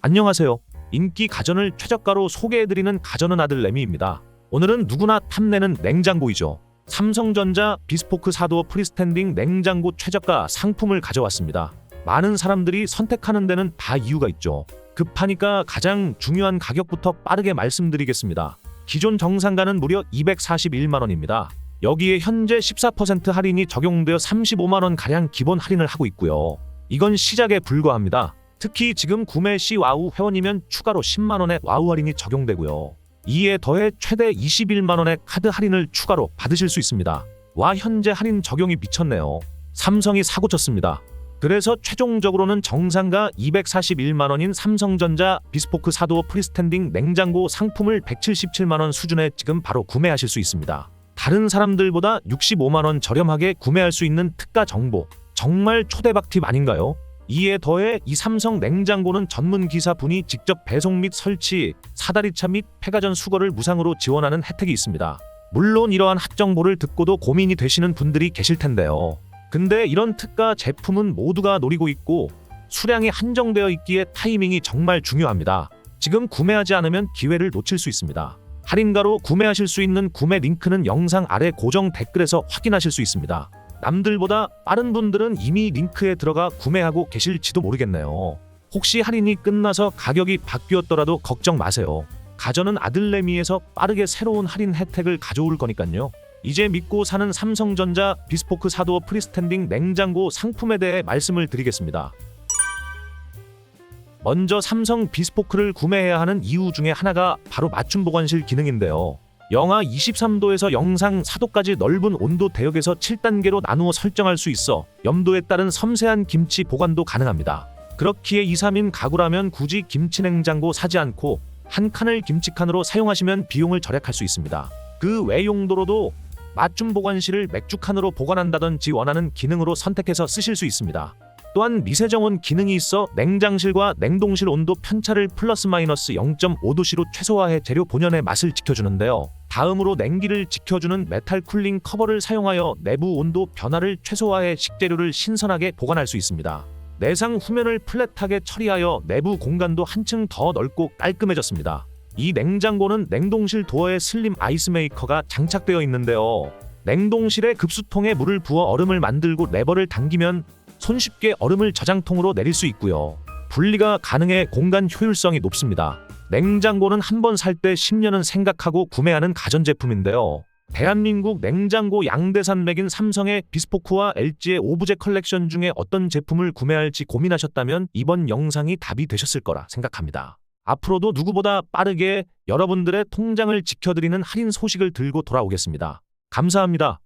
안녕하세요. 인기 가전을 최저가로 소개해드리는 가전은 아들 레미입니다. 오늘은 누구나 탐내는 냉장고이죠. 삼성전자 비스포크 사도어 프리스탠딩 냉장고 최저가 상품을 가져왔습니다. 많은 사람들이 선택하는 데는 다 이유가 있죠. 급하니까 가장 중요한 가격부터 빠르게 말씀드리겠습니다. 기존 정상가는 무려 241만 원입니다. 여기에 현재 14% 할인이 적용되어 35만 원 가량 기본 할인을 하고 있고요. 이건 시작에 불과합니다. 특히 지금 구매 시 와우 회원이면 추가로 10만 원의 와우 할인이 적용되고요. 이에 더해 최대 21만 원의 카드 할인을 추가로 받으실 수 있습니다. 와 현재 할인 적용이 미쳤네요. 삼성이 사고 쳤습니다. 그래서 최종적으로는 정상가 241만 원인 삼성전자 비스포크 사도어 프리스탠딩 냉장고 상품을 177만 원 수준에 지금 바로 구매하실 수 있습니다. 다른 사람들보다 65만 원 저렴하게 구매할 수 있는 특가 정보 정말 초대박 팁 아닌가요? 이에 더해 이 삼성 냉장고는 전문 기사분이 직접 배송 및 설치, 사다리차 및 폐가전 수거를 무상으로 지원하는 혜택이 있습니다. 물론 이러한 핫정보를 듣고도 고민이 되시는 분들이 계실 텐데요. 근데 이런 특가 제품은 모두가 노리고 있고 수량이 한정되어 있기에 타이밍이 정말 중요합니다. 지금 구매하지 않으면 기회를 놓칠 수 있습니다. 할인가로 구매하실 수 있는 구매 링크는 영상 아래 고정 댓글에서 확인하실 수 있습니다. 남들보다 빠른 분들은 이미 링크에 들어가 구매하고 계실지도 모르겠네요. 혹시 할인이 끝나서 가격이 바뀌었더라도 걱정 마세요. 가전은 아들레미에서 빠르게 새로운 할인 혜택을 가져올 거니까요. 이제 믿고 사는 삼성전자 비스포크 사도어 프리스탠딩 냉장고 상품에 대해 말씀을 드리겠습니다. 먼저 삼성 비스포크를 구매해야 하는 이유 중에 하나가 바로 맞춤 보관실 기능인데요. 영하 23도에서 영상 4도까지 넓은 온도 대역에서 7단계로 나누어 설정할 수 있어 염도에 따른 섬세한 김치 보관도 가능합니다. 그렇기에 2, 3인 가구라면 굳이 김치 냉장고 사지 않고 한 칸을 김치칸으로 사용하시면 비용을 절약할 수 있습니다. 그 외 용도로도 맞춤 보관실을 맥주칸으로 보관한다든지 원하는 기능으로 선택해서 쓰실 수 있습니다. 또한 미세정원 기능이 있어 냉장실과 냉동실 온도 편차를 플러스 마이너스 0.5도씨로 최소화해 재료 본연의 맛을 지켜주는데요. 다음으로 냉기를 지켜주는 메탈 쿨링 커버를 사용하여 내부 온도 변화를 최소화해 식재료를 신선하게 보관할 수 있습니다. 내상 후면을 플랫하게 처리하여 내부 공간도 한층 더 넓고 깔끔해졌습니다. 이 냉장고는 냉동실 도어에 슬림 아이스 메이커가 장착되어 있는데요. 냉동실에 급수통에 물을 부어 얼음을 만들고 레버를 당기면 손쉽게 얼음을 저장통으로 내릴 수 있고요. 분리가 가능해 공간 효율성이 높습니다. 냉장고는 한 번 살 때 10년은 생각하고 구매하는 가전제품인데요. 대한민국 냉장고 양대산 맥인 삼성의 비스포크와 LG의 오브제 컬렉션 중에 어떤 제품을 구매할지 고민하셨다면 이번 영상이 답이 되셨을 거라 생각합니다. 앞으로도 누구보다 빠르게 여러분들의 통장을 지켜드리는 할인 소식을 들고 돌아오겠습니다. 감사합니다.